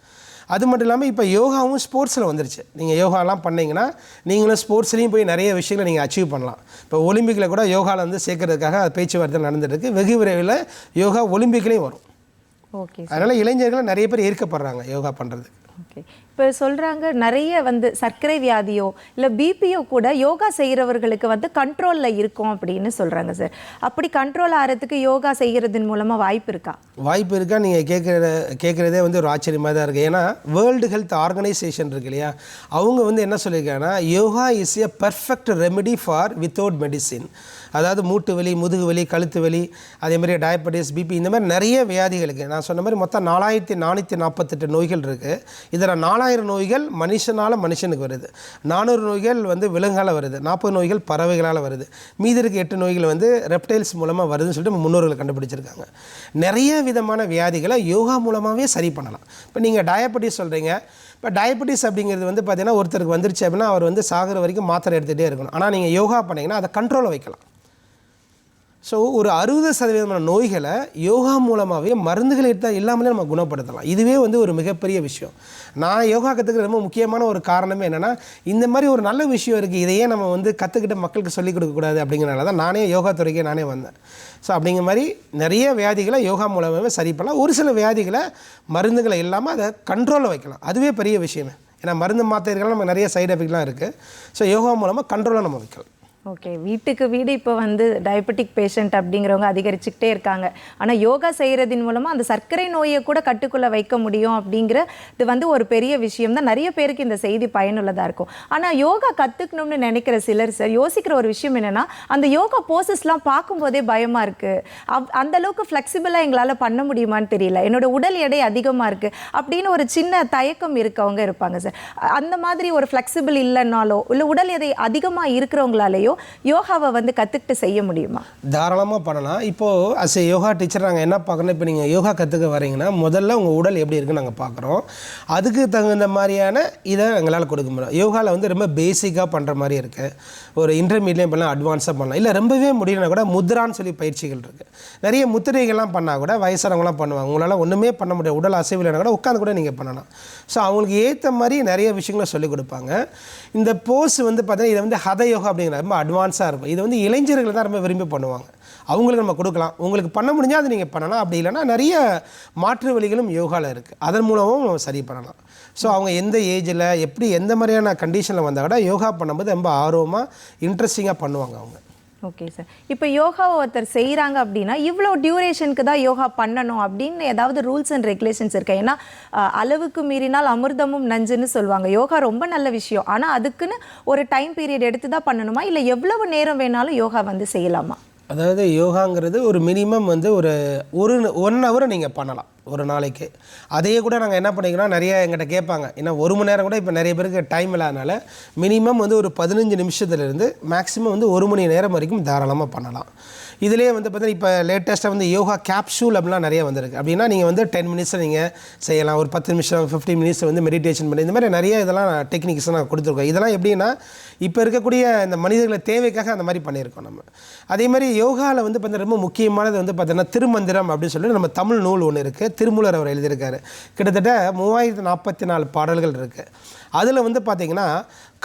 Speaker 2: அது மட்டும் இல்லாமல் இப்போ யோகாவும் ஸ்போர்ட்ஸில் வந்துருச்சு. நீங்கள் யோகாலாம் பண்ணீங்கன்னா நீங்களும் ஸ்போர்ட்ஸ்லேயும் போய் நிறைய விஷயங்களை நீங்கள் அச்சீவ் பண்ணலாம். இப்போ ஒலிம்பிக்கில் கூட யோகாவில் வந்து சேர்க்கறதுக்காக அது பேச்சுவார்த்தை நடந்துட்டு இருக்கு. வெகு விரைவில் யோகா ஒலிம்பிக்லேயும் வரும்.
Speaker 1: ஓகே
Speaker 2: அதனால் இளைஞர்கள் நிறைய பேர் ஈர்க்கப்படுறாங்க யோகா பண்ணுறதுக்கு
Speaker 1: ஓகே. இப்போ சொல்கிறாங்க நிறைய வந்து சர்க்கரை வியாதியோ இல்லை பிபியோ கூட யோகா செய்கிறவர்களுக்கு வந்து கண்ட்ரோலில் இருக்கும் அப்படின்னு சொல்கிறாங்க சார் அப்படி கண்ட்ரோல் ஆகிறதுக்கு யோகா செய்கிறதன் மூலமாக வாய்ப்பு இருக்கா?
Speaker 2: வாய்ப்பு இருக்கா? நீங்கள் கேட்குற கேட்குறதே வந்து ஒரு ஆச்சரியமாக தான் இருக்குது ஏன்னா வேர்ல்டு ஹெல்த் ஆர்கனைசேஷன் இருக்கு இல்லையா? அவங்க வந்து என்ன சொல்லியிருக்காங்கன்னா yoga is a perfect remedy for without medicine அதாவது மூட்டு வலி முதுகு வலி கழுத்து வலி அதே மாதிரி டயபெட்டிஸ் பிபி இந்த மாதிரி நிறைய வியாதிகளுக்கு நான் சொன்ன மாதிரி மொத்தம் நாலாயிரத்தி நானூற்றி நாற்பத்தெட்டு நோய்கள் இருக்குது இதில் நாலாயிரம் நோய்கள் மனுஷனால் மனுஷனுக்கு வருது. நானூறு நோய்கள் வந்து விலங்கால் வருது. நாற்பது நோய்கள் பறவைகளால் வருது. மீதி இருக்க எட்டு நோய்கள் வந்து ரெப்டைல்ஸ் மூலமாக வருதுன்னு சொல்லிட்டு முன்னோர்கள் கண்டுபிடிச்சிருக்காங்க. நிறைய விதமான வியாதிகளை யோகா மூலமாகவே சரி பண்ணலாம். இப்போ நீங்கள் டயபெட்டிஸ் சொல்கிறீங்க இப்போ டயபெட்டிஸ் அப்படிங்கிறது வந்து பார்த்திங்கன்னா ஒருத்தருக்கு வந்துருச்சு அப்படின்னா அவர் வந்து சாகிற வரைக்கும் மாத்திரை எடுத்துகிட்டே இருக்கணும். ஆனால் நீங்கள் யோகா பண்ணிங்கன்னா அதை கண்ட்ரோலில் வைக்கலாம். ஸோ ஒரு அறுபது சதவீதமான நோய்களை யோகா மூலமாகவே மருந்துகள் எடுத்தால் இல்லாமலே நம்ம குணப்படுத்தலாம். இதுவே வந்து ஒரு மிகப்பெரிய விஷயம். நான் யோகா கற்றுக்கிற ரொம்ப முக்கியமான ஒரு காரணமே என்னென்னா இந்த மாதிரி ஒரு நல்ல விஷயம் இருக்குது இதையே நம்ம வந்து கற்றுக்கிட்ட மக்களுக்கு சொல்லிக் கொடுக்கக்கூடாது அப்படிங்கிறனால தான் நானே யோகா துறைக்கே நானே வந்தேன். ஸோ அப்படிங்கிற மாதிரி நிறைய வியாதிகளை யோகா மூலமாகவே சரி பண்ணலாம். ஒரு சில வியாதிகளை மருந்துகளை இல்லாமல் அதை கண்ட்ரோலில் வைக்கலாம். அதுவே பெரிய விஷயமே. ஏன்னா மருந்து மாத்திரைகள் நம்ம நிறைய சைடு எஃபெக்ட்லாம் இருக்குது ஸோ யோகா மூலமாக கண்ட்ரோலாக நம்ம வைக்கலாம்.
Speaker 1: ஓகே வீட்டுக்கு வீடு இப்போ வந்து டயபெட்டிக் பேஷண்ட் அப்படிங்கிறவங்க அதிகரிச்சுக்கிட்டே இருக்காங்க. ஆனால் யோகா செய்கிறதின் மூலமாக அந்த சர்க்கரை நோயை கூட கட்டுக்குள்ளே வைக்க முடியும் அப்படிங்கிற இது வந்து ஒரு பெரிய விஷயம் தான். நிறைய பேருக்கு இந்த செய்தி பயனுள்ளதாக இருக்கும். ஆனால் யோகா கற்றுக்கணும்னு நினைக்கிற சிலர் சார் யோசிக்கிற ஒரு விஷயம் என்னென்னா அந்த யோகா போசஸ்லாம் பார்க்கும்போதே பயமாக இருக்குது அப் அந்தளவுக்கு ஃப்ளெக்சிபிளாக எங்களால் பண்ண முடியுமான்னு தெரியல. என்னோட உடல் எடை அதிகமாக இருக்குது அப்படின்னு ஒரு சின்ன தயக்கம் இருக்கவங்க இருப்பாங்க சார். அந்த மாதிரி ஒரு ஃப்ளெக்சிபிள் இல்லைன்னாலோ இல்லை உடல் எடை அதிகமாக இருக்கிறவங்களாலேயோ யோகாவை வந்து கற்றுக்கிட்டு செய்ய முடியுமா?
Speaker 2: தாராளமாக பண்ணலாம். இப்போது அஸ் ஏ யோகா டீச்சர் நாங்கள் என்ன பார்க்கணும் இப்போ நீங்கள் யோகா கற்றுக்க வரீங்கன்னா முதல்ல உங்கள் உடல் எப்படி இருக்குன்னு நாங்கள் பார்க்குறோம். அதுக்கு தகுந்த மாதிரியான இதை எங்களால் கொடுக்க முடியும். யோகாவில் வந்து ரொம்ப பேசிக்காக பண்ணுற மாதிரி இருக்குது ஒரு இன்டர்மீடியம் பண்ணலாம் அட்வான்ஸாக பண்ணலாம். இல்லை ரொம்பவே முடியலனா கூட முத்ரான்னு சொல்லி பயிற்சிகள் இருக்குது நிறைய முத்திரைகள்லாம் பண்ணால் கூட வயசானவங்களாம் பண்ணுவாங்க. உங்களால் ஒன்றுமே பண்ண முடியாது. உடல் அசைவில்லைனா கூட உட்காந்து கூட நீங்கள் பண்ணலாம். ஸோ அவங்களுக்கு ஏற்ற மாதிரி நிறைய விஷயங்களை சொல்லிக் கொடுப்பாங்க. இந்த போஸ் வந்து பார்த்தீங்கன்னா இதை வந்து ஹத யோகா அப்படிங்கிற ரொம்ப அட்வான்ஸாக இருக்கும். இது வந்து இளைஞர்கள் தான் ரொம்ப விரும்பி பண்ணுவாங்க. அவங்களுக்கு நம்ம கொடுக்கலாம். உங்களுக்கு பண்ண முடிஞ்சால் அது நீங்கள் பண்ணலாம். அப்படி இல்லைன்னா நிறைய மாற்று வழிகளும் யோகாவில் இருக்குது அதன் மூலமும் நம்ம சரி பண்ணலாம். ஸோ அவங்க எந்த ஏஜில் எப்படி எந்த மாதிரியான கண்டிஷனில் வந்தால் கூட யோகா பண்ணும்போது ரொம்ப ஆர்வமாக இன்ட்ரெஸ்டிங்காக பண்ணுவாங்க அவங்க.
Speaker 1: ஓகே சார் இப்போ யோகாவை ஒருத்தர் செய்கிறாங்க அப்படின்னா இவ்வளோ டியூரேஷனுக்கு தான் யோகா பண்ணணும் அப்படின்னு ஏதாவது ரூல்ஸ் அண்ட் ரெகுலேஷன்ஸ் இருக்கா? ஏன்னா அளவுக்கு மீறினால் அமிர்தமும் நஞ்சுன்னு சொல்லுவாங்க. யோகா ரொம்ப நல்ல விஷயம். ஆனால் அதுக்குன்னு ஒரு டைம் பீரியட் எடுத்து தான் பண்ணணுமா? இல்லை எவ்வளவு நேரம் வேணாலும் யோகா வந்து செய்யலாமா?
Speaker 2: அதாவது யோகாங்கிறது ஒரு மினிமம் வந்து ஒரு ஒரு ஒன் ஹவர் நீங்கள் பண்ணலாம் ஒரு நாளைக்கு. அதையே கூட நாங்கள் என்ன பண்ணிக்கிறோம் நிறைய எங்கிட்ட கேட்பாங்க. ஏன்னா ஒரு மணி நேரம் கூட இப்போ நிறைய பேருக்கு டைம் இல்லாதனால மினிமம் வந்து ஒரு பதினஞ்சு நிமிஷத்துலேருந்து மேக்ஸிமம் வந்து ஒரு மணி நேரம் வரைக்கும் தாராளமாக பண்ணலாம். இதுலேயே வந்து பார்த்தீங்கன்னா இப்போ லேட்டஸ்ட்டாக வந்து யோகா கேப்சூல் அப்படிலாம் நிறைய வந்திருக்கு. அப்படின்னா நீங்கள் வந்து டென் மினிட்ஸில் நீங்கள் செய்யலாம். ஒரு பத்து நிமிஷம் ஃபிஃப்டி மினிட்ஸ் வந்து மெடிடேஷன் பண்ணி இந்த மாதிரி நிறைய இதெல்லாம் டெக்னிக்ஸ் நான் கொடுத்துருக்கோம். இதெல்லாம் எப்படின்னா இப்போ இருக்கக்கூடிய இந்த மனிதர்களை தேவைக்காக அந்த மாதிரி பண்ணியிருக்கோம் நம்ம. அதே மாதிரி யோகாவில் வந்து பார்த்தீங்கன்னா ரொம்ப முக்கியமானது வந்து பார்த்தீங்கன்னா திருமந்திரம் அப்படின்னு சொல்லி நம்ம தமிழ் நூல் ஒன்று இருக்குது திருமூலர் அவர் எழுதியிருக்காரு. கிட்டத்தட்ட மூவாயிரத்து நாற்பத்தி நாலு பாடல்கள் இருக்குது அதில் வந்து பார்த்திங்கன்னா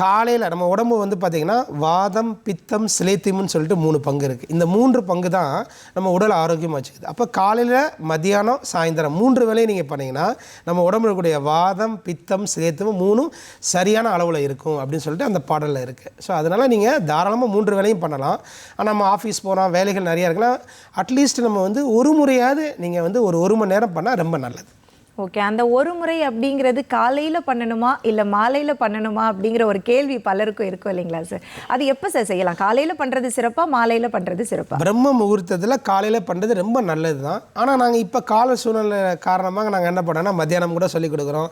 Speaker 2: காலையில் நம்ம உடம்பு வந்து பார்த்திங்கன்னா வாதம் பித்தம் சிலேத்தியம்னு சொல்லிட்டு மூணு பங்கு இருக்குது இந்த மூன்று பங்கு தான் நம்ம உடல் ஆரோக்கியமாக வச்சுக்குது. அப்போ காலையில் மத்தியானம் சாயந்தரம் மூன்று வேலையை நீங்கள் பண்ணிங்கன்னா நம்ம உடம்புல இருக்கக்கூடிய வாதம் பித்தம் சிலேத்தம் மூணும் சரியான அளவில் இருக்கும் அப்படின்னு சொல்லிட்டு அந்த பாடலில் இருக்குது ஸோ அதனால் நீங்கள் தாராளமாக மூன்று வேலையும் பண்ணலாம். ஆனால் நம்ம ஆஃபீஸ் போகிறோம் வேலைகள் நிறையா இருக்கலாம். அட்லீஸ்ட் நம்ம வந்து ஒரு முறையாவது நீங்கள் வந்து ஒரு ஒரு மணி நேரம் பண்ணால் ரொம்ப நல்லது.
Speaker 1: ஓகே அந்த ஒரு முறை அப்படிங்கிறது காலையில் பண்ணணுமா இல்லை மாலையில் பண்ணணுமா அப்படிங்கிற ஒரு கேள்வி பலருக்கும் இருக்கும் இல்லைங்களா சார் அது எப்போ சார் செய்யலாம்? காலையில் பண்ணுறது சிறப்பாக மாலையில் பண்ணுறது சிறப்பாக
Speaker 2: பிரம்ம முகூர்த்தத்தில் காலையில் பண்ணுறது ரொம்ப நல்லது தான் ஆனால் நாங்கள் இப்போ கால சூழ்நிலை காரணமாக நாங்கள் என்ன பண்ணோம்னா மத்தியானம் கூட சொல்லிக் கொடுக்குறோம்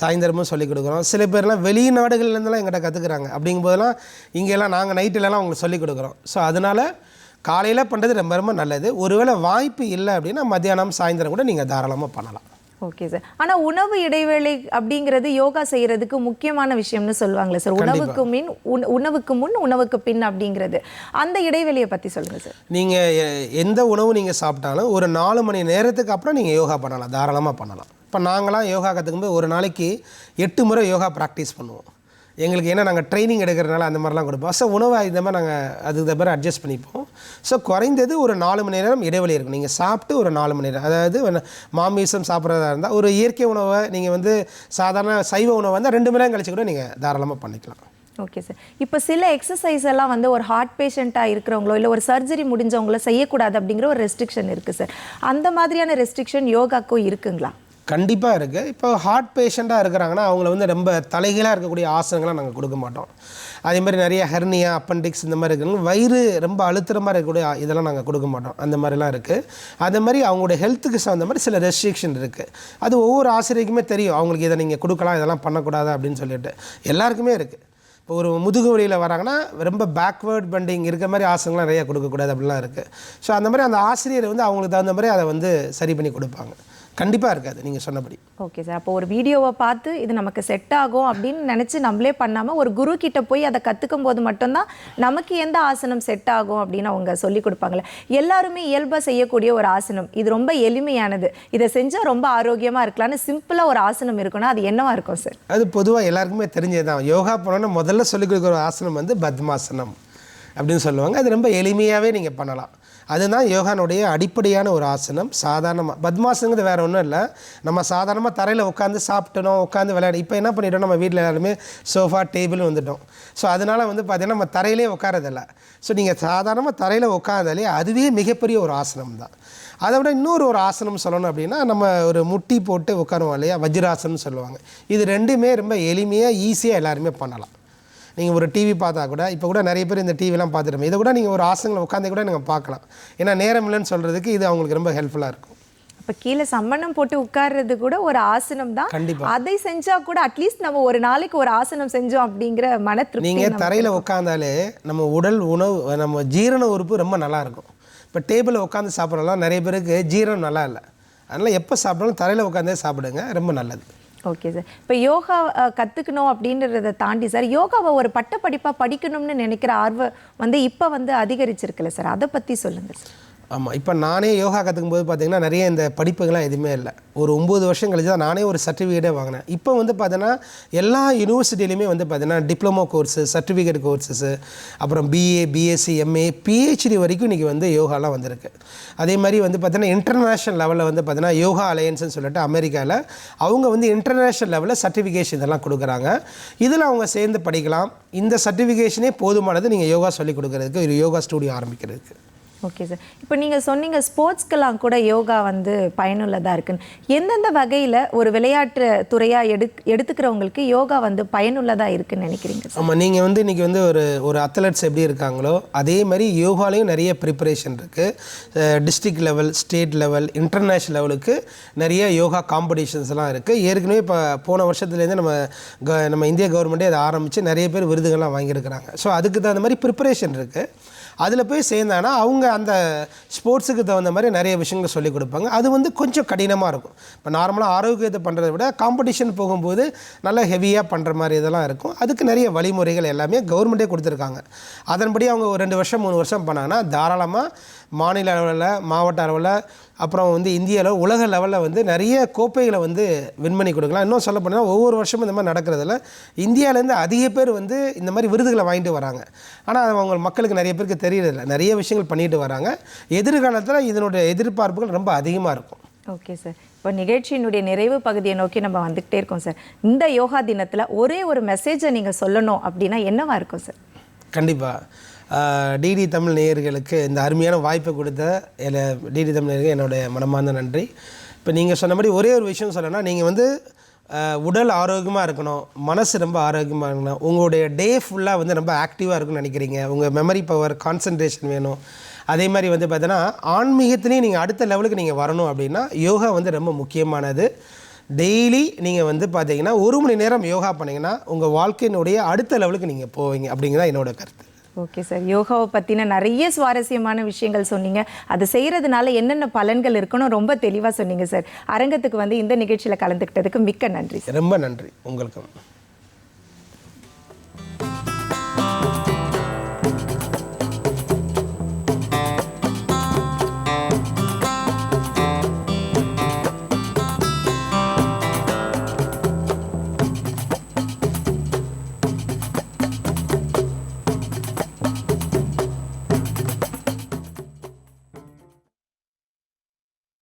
Speaker 2: சாயந்தரமும் சொல்லிக் கொடுக்குறோம். சில பேர்லாம் வெளிநாடுகள்லேருந்துலாம் எங்கிட்ட கற்றுக்குறாங்க அப்படிங்கும்போதெல்லாம் இங்கெல்லாம் நாங்கள் நைட்டிலலாம் அவங்களுக்கு சொல்லிக் கொடுக்குறோம். ஸோ அதனால் காலையில் பண்ணுறது ரொம்ப ரொம்ப நல்லது. ஒருவேளை வாய்ப்பு இல்லை அப்படின்னா மத்தியானம் சாயந்தரம் கூட நீங்கள் தாராளமாக பண்ணலாம்.
Speaker 1: ஓகே சார் ஆனால் உணவு இடைவேளை அப்படிங்கிறது யோகா செய்யறதுக்கு முக்கியமான விஷயம்னு சொல்லுவாங்களே சார் உணவுக்கு மின் உண- உணவுக்கு முன் உணவுக்கு பின் அப்படிங்கிறது. அந்த இடைவெளியை பற்றி சொல்லுங்கள் சார்
Speaker 2: நீங்கள் எந்த உணவு நீங்கள் சாப்பிட்டாலும் ஒரு நாலு மணி நேரத்துக்கு அப்புறம் நீங்கள் யோகா பண்ணலாம். தாராளமாக பண்ணலாம். இப்போ நாங்களாம் யோகா கற்றுக்கும்போது ஒரு நாளைக்கு எட்டு முறை யோகா ப்ராக்டிஸ் பண்ணுவோம். எங்களுக்கு ஏன்னா நாங்கள் ட்ரைனிங் எடுக்கிறதுனால அந்த மாதிரிலாம் கொடுப்போம். ஸோ உணவை இந்த மாதிரி நாங்கள் அதுக்கு தவிர அட்ஜஸ்ட் பண்ணிப்போம். ஸோ குறைந்தது ஒரு நாலு மணி நேரம் இடைவெளி இருக்கும். நீங்கள் சாப்பிட்டு ஒரு நாலு மணி நேரம். அதாவது மாமிசம் சாப்பிட்றதா இருந்தால் ஒரு இயற்கை உணவை நீங்கள் வந்து சாதாரண சைவ உணவை வந்து ரெண்டு மணி நேரம் கழிச்சு கூட நீங்கள் தாராளமாக பண்ணிக்கலாம்.
Speaker 1: ஓகே சார் இப்போ சில எக்ஸசைஸ் எல்லாம் வந்து ஒரு ஹார்ட் பேஷண்ட்டாக இருக்கிறவங்களோ இல்லை ஒரு சர்ஜரி முடிஞ்சவங்களோ செய்யக்கூடாது அப்படிங்கிற ஒரு ரெஸ்ட்ரிக்ஷன் இருக்குது சார் அந்த மாதிரியான ரெஸ்ட்ரிக்ஷன் யோகாக்கும் இருக்குங்களா?
Speaker 2: கண்டிப்பாக இருக்குது இப்போ ஹார்ட் பேஷண்ட்டாக இருக்கிறாங்கன்னா அவங்கள வந்து ரொம்ப தலைகீழாக இருக்கக்கூடிய ஆசனங்களாக நாங்கள் கொடுக்க மாட்டோம். அதே மாதிரி நிறைய ஹெர்னியா அப்பண்டிக்ஸ் இந்த மாதிரி இருக்கிறவங்க வயிறு ரொம்ப அழுத்துற மாதிரி இருக்கக்கூடிய இதெல்லாம் நாங்கள் கொடுக்க மாட்டோம். அந்த மாதிரிலாம் இருக்குது அதே மாதிரி அவங்களுடைய ஹெல்த்துக்கு சார்ந்த மாதிரி சில ரெஸ்ட்ரிக்ஷன் இருக்குது அது ஒவ்வொரு ஆசிரியருக்குமே தெரியும். அவங்களுக்கு இதை நீங்கள் கொடுக்கலாம் இதெல்லாம் பண்ணக்கூடாது அப்படின்னு சொல்லிட்டு. எல்லாருக்குமே இருக்குது இப்போ ஒரு முதுகு வலியில் வராங்கன்னா ரொம்ப பேக்வேர்ட் பெண்டிங் இருக்க மாதிரி ஆசனங்கள்லாம் நிறைய கொடுக்கக்கூடாது அப்படிலாம் இருக்குது ஸோ அந்த மாதிரி அந்த ஆசிரியர் வந்து அவங்களுக்கு தகுந்த மாதிரி அதை வந்து சரி பண்ணி கொடுப்பாங்க. கண்டிப்பாக இருக்காது நீங்கள் சொன்னபடி.
Speaker 1: ஓகே சார் அப்போ ஒரு வீடியோவை பார்த்து இது நமக்கு செட் ஆகும் அப்படின்னு நினச்சி நம்மளே பண்ணாமல் ஒரு குரு கிட்ட போய் அதை கற்றுக்கும் போது மட்டும்தான் நமக்கு எந்த ஆசனம் செட் ஆகும் அப்படின்னு அவங்க சொல்லி கொடுப்பாங்களே எல்லாருமே இயல்பாக செய்யக்கூடிய ஒரு ஆசனம். இது ரொம்ப எளிமையானது. இதை செஞ்சால் ரொம்ப ஆரோக்கியமாக இருக்கலாம்னு சிம்பிளாக ஒரு ஆசனம் இருக்குன்னா அது என்னவா இருக்கும் சார்
Speaker 2: அது பொதுவாக எல்லாருக்குமே தெரிஞ்சது தான் யோகா போனோன்னா முதல்ல சொல்லிக் கொடுக்குற ஒரு ஆசனம் வந்து பத்மாசனம் அப்படின்னு சொல்லுவாங்க. அது ரொம்ப எளிமையாகவே நீங்கள் பண்ணலாம். அதுதான் யோகானுடைய அடிப்படையான ஒரு ஆசனம். சாதாரணமாக பத்மாசனங்கிறது வேறு ஒன்றும் இல்லை. நம்ம சாதாரணமாக தரையில் உட்காந்து சாப்பிட்டணும் உட்காந்து விளையாடு இப்போ என்ன பண்ணிட்டோம்? நம்ம வீட்டில் எல்லாருமே சோஃபா டேபிள் வந்துட்டோம். ஸோ அதனால் வந்து பார்த்திங்கன்னா நம்ம தரையிலே உட்காரதில்ல ஸோ நீங்கள் சாதாரணமாக தரையில் உட்காந்தாலே அதுவே மிகப்பெரிய ஒரு ஆசனம் தான். அதை விட இன்னொரு ஒரு ஆசனம் சொல்லணும் அப்படின்னா நம்ம ஒரு முட்டி போட்டு உட்காருவோம் இல்லையா? வஜ்ராசனம் சொல்லுவாங்க. இது ரெண்டுமே ரொம்ப எளிமையாக ஈஸியாக எல்லாருமே பண்ணலாம். நீங்கள் ஒரு டிவி பார்த்தா கூட இப்போ கூட நிறைய பேர் இந்த டிவிலாம் பார்த்துருப்போம் இதை கூட நீங்கள் ஒரு ஆசனங்களை உட்காந்து கூட நீங்கள் பார்க்கலாம். ஏன்னா நேரம் இல்லைன்னு சொல்கிறதுக்கு இது அவங்களுக்கு ரொம்ப ஹெல்ப்ஃபுல்லாக இருக்கும்.
Speaker 1: அப்போ கீழே சம்மணம் போட்டு உட்கார்றது கூட ஒரு ஆசனம் தான்.
Speaker 2: கண்டிப்பா.
Speaker 1: அதை செஞ்சா கூட அட்லீஸ்ட் நம்ம ஒரு நாளைக்கு ஒரு ஆசனம் செஞ்சோம் அப்படிங்கிற மன திருப்தி
Speaker 2: நீங்கள் தரையில் உட்காந்தாலே நம்ம உடல் உணவு நம்ம ஜீரண உறுப்பு ரொம்ப நல்லா இருக்கும். இப்போ டேபிளில் உட்காந்து சாப்பிட்றலாம் நிறைய பேருக்கு ஜீரணம் நல்லா இல்லை. அதனால் எப்போ சாப்பிட்டாலும் தரையில் உட்காந்தே சாப்பிடுங்க ரொம்ப நல்லது.
Speaker 1: ஓகே சார் இப்போ யோகா கற்றுக்கணும் கத்துக்கணும் அப்படின்றத தாண்டி சார் யோகாவை ஒரு பட்டப்படிப்பா படிக்கணும்னு நினைக்கிற ஆர்வம் வந்து இப்போ வந்து அதிகரிச்சிருக்குல்ல சார் அதை பத்தி சொல்லுங்க சார்
Speaker 2: ஆமாம் இப்போ நானே யோகா கற்றுக்கும் போது பார்த்தீங்கன்னா நிறைய இந்த படிப்புகள்லாம் எதுவுமே இல்லை. ஒரு ஒம்பது வருஷம் கழிச்சு தான் நானே ஒரு சர்டிஃபிகேட்டே வாங்கினேன். இப்போ வந்து பார்த்தீங்கன்னா எல்லா யூனிவர்சிட்டிலையுமே வந்து பார்த்தீங்கன்னா டிப்ளமோ கோர்ஸு சர்டிஃபிகேட் கோர்சஸு அப்புறம் பிஏ பிஎஸ்சி எம்ஏ பிஹெச்டி வரைக்கும் இன்றைக்கி வந்து யோகாலாம் வந்திருக்கு. அதே மாதிரி வந்து பார்த்தீங்கன்னா இன்டர்நேஷ்னல் லெவலில் வந்து பார்த்தீங்கன்னா யோகா அலையன்ஸ்னு சொல்லிட்டு அமெரிக்காவில் அவங்க வந்து இன்டர்நேஷ்னல் லெவலில் சர்டிஃபிகேஷன் இதெல்லாம் கொடுக்குறாங்க. இதில் அவங்க சேர்ந்து படிக்கலாம். இந்த சர்டிஃபிகேஷனே போதுமானது நீங்கள் யோகா சொல்லிக் கொடுக்குறதுக்கு ஒரு யோகா ஸ்டூடியோ ஆரம்பிக்கிறதுக்கு.
Speaker 1: ஓகே சார் இப்போ நீங்கள் சொன்னீங்க ஸ்போர்ட்ஸ்க்கெல்லாம் கூட யோகா வந்து பயனுள்ளதாக இருக்குன்னு. எந்தெந்த வகையில் ஒரு விளையாட்டு துறையாக எடு எடுத்துக்கிறவங்களுக்கு யோகா வந்து பயனுள்ளதாக இருக்குன்னு நினைக்கிறீங்க
Speaker 2: ஆமாம் நீங்கள் வந்து இன்றைக்கி வந்து ஒரு ஒரு அத்லட்ஸ் எப்படி இருக்காங்களோ அதே மாதிரி யோகாலையும் நிறைய ப்ரிப்பரேஷன் இருக்குது district level state level international லெவலுக்கு நிறைய யோகா காம்படிஷன்ஸ்லாம் இருக்குது ஏற்கனவே இப்போ போன வருஷத்துலேருந்து நம்ம க நம்ம இந்திய கவர்மெண்ட்டே அதை ஆரம்பித்து நிறைய பேர் விருதுகள்லாம் வாங்கியிருக்கிறாங்க. ஸோ அதுக்கு தகுந்த மாதிரி ப்ரிப்பரேஷன் இருக்குது அதில் போய் சேர்ந்தாங்கன்னா அவங்க அந்த ஸ்போர்ட்ஸுக்கு தகுந்த மாதிரி நிறைய விஷயங்கள் சொல்லிக் கொடுப்பாங்க. அது வந்து கொஞ்சம் கடினமாக இருக்கும். இப்போ நார்மலாக ஆரோக்கியத்தை பண்ணுறதை விட காம்படிஷன் போகும்போது நல்லா ஹெவியாக பண்ணுற மாதிரி இதெல்லாம் இருக்கும். அதுக்கு நிறைய வழிமுறைகள் எல்லாமே கவர்மெண்ட்டே கொடுத்துருக்காங்க. அதன்படி அவங்க ஒரு ரெண்டு வருஷம் மூணு வருஷம் பண்ணாங்கன்னா தாராளமாக மாநில அளவில் மாவட்ட அளவில் அப்புறம் வந்து இந்திய அளவு உலக லெவலில் வந்து நிறைய கோப்பைகளை வந்து வின் பண்ணி கொடுக்கலாம். இன்னும் சொல்ல போனால் ஒவ்வொரு வருஷமும் இந்த மாதிரி நடக்கிறதுல இந்தியாவிலேருந்து அதிக பேர் வந்து இந்த மாதிரி விருதுகளை வாங்கிட்டு வராங்க. ஆனால் அது அவங்க மக்களுக்கு நிறைய பேருக்கு தெரியறதில்ல. நிறைய விஷயங்கள் பண்ணிட்டு வராங்க. எதிர்காலத்தில் இதனுடைய எதிர்பார்ப்புகள் ரொம்ப அதிகமாக இருக்கும்.
Speaker 1: ஓகே சார் இப்போ நிகழ்ச்சியினுடைய நிறைவு பகுதியை நோக்கி நம்ம வந்துக்கிட்டே இருக்கோம் சார் இந்த யோகா தினத்தில் ஒரே ஒரு மெசேஜை நீங்கள் சொல்லணும் அப்படின்னா என்னவா இருக்கும் சார்
Speaker 2: கண்டிப்பாக டிடி தமிழ் நேயர்களுக்கு இந்த அருமையான வாய்ப்பை கொடுத்த டிடி தமிழ் நேயர்கள் என்னுடைய மனமார்ந்த நன்றி. இப்போ நீங்கள் சொன்ன மாதிரி ஒரே ஒரு விஷயம் சொல்லணும்னா நீங்கள் வந்து உடல் ஆரோக்கியமாக இருக்கணும் மனசு ரொம்ப ஆரோக்கியமாக இருக்கணும் உங்களுடைய டே ஃபுல்லாக வந்து ரொம்ப ஆக்டிவாக இருக்கும்னு நினைக்கிறீங்க உங்கள் மெமரி பவர் கான்சன்ட்ரேஷன் வேணும். அதே மாதிரி வந்து பார்த்தீங்கன்னா ஆன்மீகத்துலேயும் நீங்கள் அடுத்த லெவலுக்கு நீங்கள் வரணும் அப்படின்னா யோகா வந்து ரொம்ப முக்கியமானது. டெய்லி நீங்கள் வந்து பார்த்தீங்கன்னா ஒரு மணி நேரம் யோகா பண்ணிங்கன்னா உங்கள் வாழ்க்கையினுடைய அடுத்த லெவலுக்கு நீங்கள் போவீங்க அப்படிங்கிறதான் என்னோடய கருத்து.
Speaker 1: ஓகே சார் யோகாவை பற்றின நிறைய சுவாரஸ்யமான விஷயங்கள் சொன்னீங்க. அது செய்கிறதுனால என்னென்ன பலன்கள் இருக்குன்னு ரொம்ப தெளிவாக சொன்னீங்க சார் அரங்கத்துக்கு வந்து இந்த நிகழ்ச்சியில் கலந்துக்கிட்டதுக்கு மிக்க நன்றி
Speaker 2: ரொம்ப நன்றி. உங்களுக்கும்.